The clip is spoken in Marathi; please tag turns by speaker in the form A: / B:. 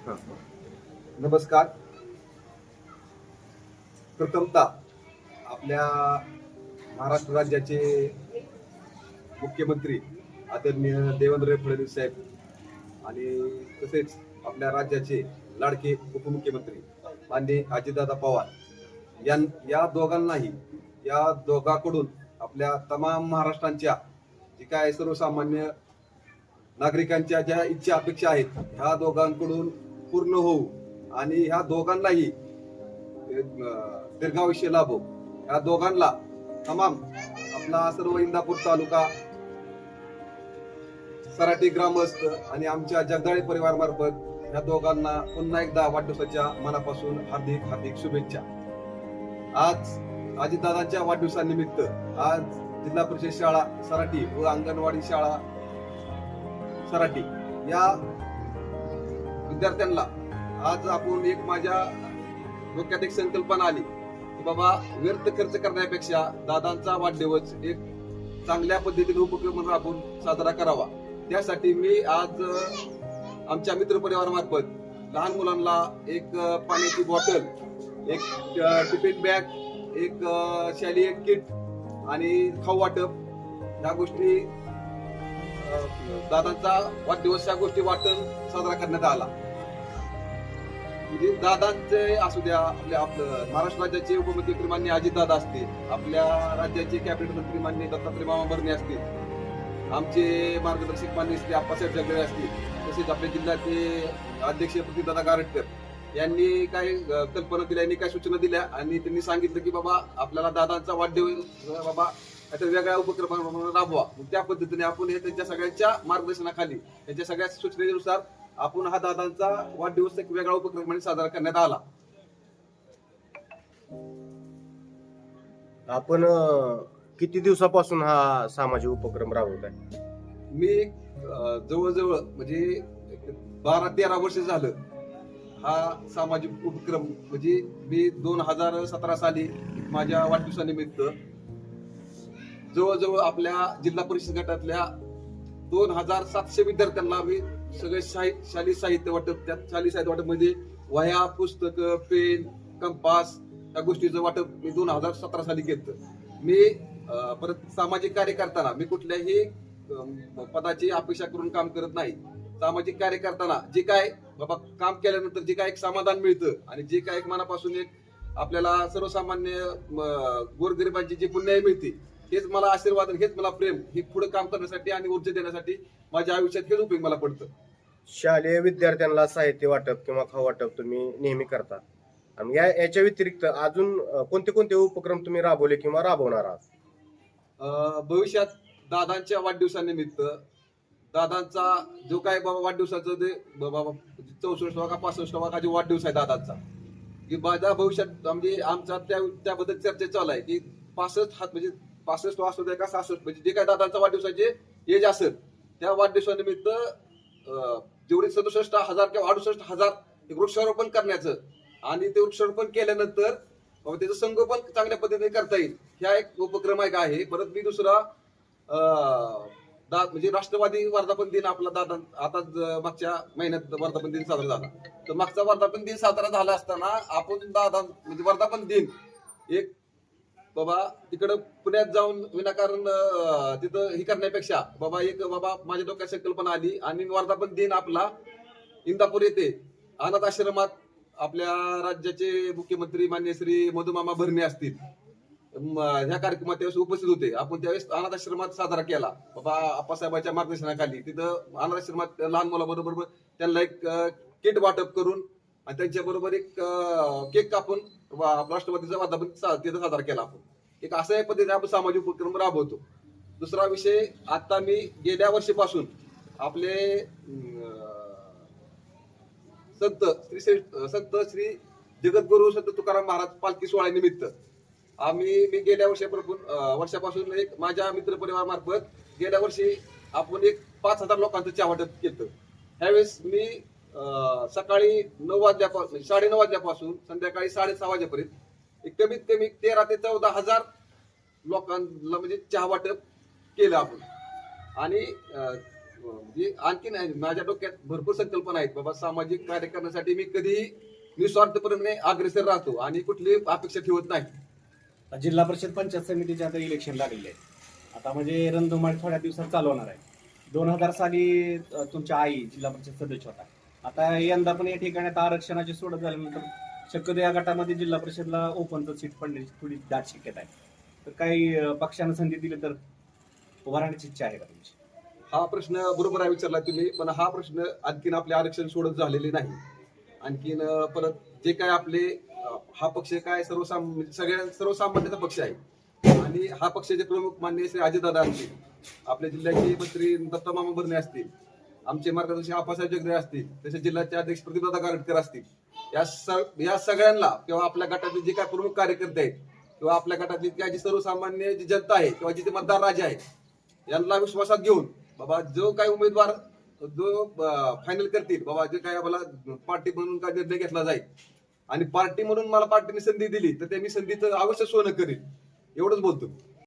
A: नमस्कार. प्रथमता आपल्या महाराष्ट्र राज्याचे मुख्यमंत्री आदरणीय देवेंद्र फडणवीस साहेब आणि तसेच आपल्या राज्याचे लाडके उपमुख्यमंत्री माननीय अजितदादा पवार यां या दोघांनाही या दोघांकडून आपल्या तमाम महाराष्ट्रांच्या जे काय सर्वसामान्य नागरिकांच्या ज्या इच्छा अपेक्षा आहेत ह्या दोघांकडून पूर्ण होऊ आणि ह्या दोघांनाही दीर्घायुष्य लाभो. ह्या दोघांना तमाम आपला सर्व इंदापूर तालुका सराटी ग्रामस्थ आणि आमच्या जगदाळे परिवार मार्फत ह्या दोघांना पुन्हा एकदा वाढदिवसाच्या मनापासून हार्दिक हार्दिक शुभेच्छा. आज अजितदादांच्या वाढदिवसानिमित्त आज जिल्हा परिषद शाळा सराटी व अंगणवाडी शाळा सराटी या विद्यार्थ्यांना आज आपण एक माझ्या डोक्यात एक संकल्पना आली की बाबा व्यर्थ खर्च करण्यापेक्षा दादांचा वाढदिवस एक चांगल्या पद्धतीने उपक्रम म्हणून आपण साजरा करावा. त्यासाठी मी आज आमच्या मित्र परिवारामार्फत लहान मुलांना एक पाण्याची बॉटल एक टिफिन बॅग एक अ, शालेय किट आणि खाऊ वाटप ह्या गोष्टी दादांचा वाढदिवस या गोष्टी वाटून साजरा करण्यात आला. म्हणजे दादांचे असू द्या आपल्या आपलं महाराष्ट्र राज्याचे उपमुख्यमंत्री मान्य अजितदादा असतील आपल्या राज्याचे कॅबिनेट मंत्री मान्य दत्तात्रय मामा भरणे असतील आमचे मार्गदर्शक मान्य असते आप्पासाहेब जगदळे असतील तसेच आपल्या जिल्ह्याचे अध्यक्ष प्रतिदादा गारटकर यांनी काय कल्पना दिल्या यांनी काय सूचना दिल्या आणि त्यांनी सांगितलं की बाबा आपल्याला दादांचा वाढदिवस बाबा आता वेगळ्या उपक्रम राबवा. त्या पद्धतीने आपण हे त्यांच्या सगळ्यांच्या मार्गदर्शनाखाली त्यांच्या सगळ्या सूचनेनुसार आपण हा दादांचा वाढदिवस एक वेगळा उपक्रम साजरा करण्यात आला.
B: आपण किती दिवसापासून हा सामाजिक उपक्रम राबवत आहे?
A: मी जवळजवळ म्हणजे बारा तेरा वर्ष झालं हा सामाजिक उपक्रम म्हणजे मी दोन हजार सतरा साली माझ्या वाढदिवसानिमित्त जवळजवळ आपल्या जिल्हा परिषद गटातल्या दोन हजार सातशे विद्यार्थ्यांना मी सगळे शाही शालेय साहित्य वाटप त्यात शालेय साहित्य वाटप म्हणजे वह्या पुस्तक पेन कंपास या गोष्टीचं वाटप मी दोन हजार सतरा साली घेत मी अं, परत सामाजिक कार्य करताना मी कुठल्याही पदाची अपेक्षा करून काम करत नाही. सामाजिक कार्य करताना जे काय बाबा काम केल्यानंतर जे काय एक समाधान मिळतं आणि जे काय एक मनापासून एक आपल्याला सर्वसामान्य गोरगरिबांची जी पुण्याई मिळते हेच मला आशीर्वाद आणि हेच मला प्रेम हे पुढे काम करण्यासाठी आणि ऊर्जा देण्यासाठी माझ्या आयुष्यात हेच उपयोग मला पडतं.
B: शालेय विद्यार्थ्यांना साहित्य वाटप किंवा खाऊ वाटप तुम्ही नेहमी करता. आणि या याच्या व्यतिरिक्त अजून अं, कोणते कोणते उपक्रम तुम्ही राबवले किंवा राबवणार आहात?
A: अं, भविष्यात दादांच्या वाढदिवसानिमित्त दादांचा जो काय बाबा वाढदिवसाचं ब- बाबा चौसष्टवा का पासष्टवा का जो वाढदिवस आहे दादांचा की माझ्या भविष्यात म्हणजे आमचा त्या त्याबद्दल चर्चा चालू आहे की पासष्ट हात म्हणजे पासष्ट असू द्या का सहासष्ट म्हणजे जे काय दादांचा वाढदिवसाचे एज असेल त्या वाढदिवसानिमित्त जेवढे सदुसष्ट हजार किंवा अडुसष्ट हजार वृक्षारोपण करण्याचं आणि ते वृक्षारोपण केल्यानंतर त्याचं संगोपन चांगल्या पद्धतीने करता येईल ह्या एक उपक्रम एक आहे. परत मी दुसरा अं, दा म्हणजे राष्ट्रवादी वर्धापन दिन आपला दादा आता मागच्या महिन्यात वर्धापन दिन साजरा झाला. तर मागचा वर्धापन दिन साजरा झाला असताना आपण दादा म्हणजे वर्धापन दिन एक बाबा तिकडं पुण्यात जाऊन विनाकारण तिथं हे करण्यापेक्षा बाबा एक बाबा माझ्या डोक्यात संकल्पना आली आणि वर्धापन दिन आपला. इंदापूर येथे अनाथ आश्रमात आपल्या राज्याचे मुख्यमंत्री मान्य श्री मधुमामा भरणे असतील. ह्या कार्यक्रमात त्यावेळेस उपस्थित होते. आपण त्यावेळेस अनाथ आश्रमात साजरा केला. बाबा आप्पासाहेबांच्या मार्गदर्शनाखाली. तिथं अनाथ आश्रमात लहान मुलाबरोबर त्यांना एक किट वाटप करून आणि त्यांच्या बरोबर एक केक कापून वा- वातावरण वर्धापन सा- तिथं साजरा केला आपण. एक असा एक पद्धतीने आपण सामाजिक उपक्रम राबवतो. दुसरा विषय आता मी गेल्या वर्षीपासून आपले संत श्री संत श्री जगद्गुरु संत तुकाराम महाराज पालखी सोहळ्यानिमित्त आम्ही मी गेल्या वर्षापासून वर्षापासून एक माझ्या मित्र परिवार मार्फत गेल्या वर्षी आपण एक पाच हजार लोकांचं चहा वाटप केलं. त्यावेळेस मी सकाळी नऊ वाजल्यापासून साडे नऊ वाजल्यापासून संध्याकाळी साडेसहा वाजेपर्यंत एक कमीत कमी तेरा ते चौदा हजार लोकांना म्हणजे चहा वाटप केलं आपण. आणि म्हणजे आणखी नाही माझ्या डोक्यात भरपूर संकल्पना आहेत बाबा सामाजिक कार्य करण्यासाठी मी कधीही निस्वार्थपणे अग्रेसर राहतो आणि कुठली अपेक्षा ठेवत नाही.
C: जिल्हा परिषद पंचायत समितीचे आता इलेक्शन लागलेले आहे आता म्हणजे रणधुमाळी थोड्या दिवसात चालवणार आहे. दोन हजार साली तुमच्या आई जिल्हा परिषद सदस्य होता. आता यंदा पण या ठिकाणी आता आरक्षणाची सोडत झाल्यानंतर शक्यतो या गटामध्ये जिल्हा परिषदला ओपनचं सीट पडण्याची थोडी दाट शक्यता आहे. तर काही पक्षानं संधी दिली तर उभारण्याची इच्छा आहे का तुमची?
A: हा प्रश्न बरोबर आहे विचारला तुम्ही पण हा प्रश्न आणखीन आपले आरक्षण सोडत झालेले नाही. आणखीन परत जे काय आपले हा पक्ष काय सर्वसाम म्हणजे सगळ्या सर्वसामान्यचा पक्ष आहे. आणि हा पक्षाचे प्रमुख मान्य श्री अजितदादा असतील आपल्या जिल्ह्याचे मंत्री दत्तमामा भरणे असतील आमचे मार्गदर्शक आप्पासाहेब जगदे असतील तसेच जिल्ह्याचे अध्यक्ष प्रतिभादा गारटकर असतील. या स- या सगळ्यांना किंवा आपल्या गटातले जे काय प्रमुख कार्यकर्ते आहेत किंवा आपल्या गटातली काय जी सर्वसामान्य जी जनता आहे किंवा जिथे मतदार राजा आहे यांना विश्वासात घेऊन बाबा जो काही उमेदवार जो फायनल करतील बाबा जे काय आम्हाला पार्टी म्हणून काय निर्णय घेतला जाईल. आणि पार्टी म्हणून मला पार्टीने संधी दिली तर ते मी संधीचं अवश्य सोनं करील एवढंच बोलतो.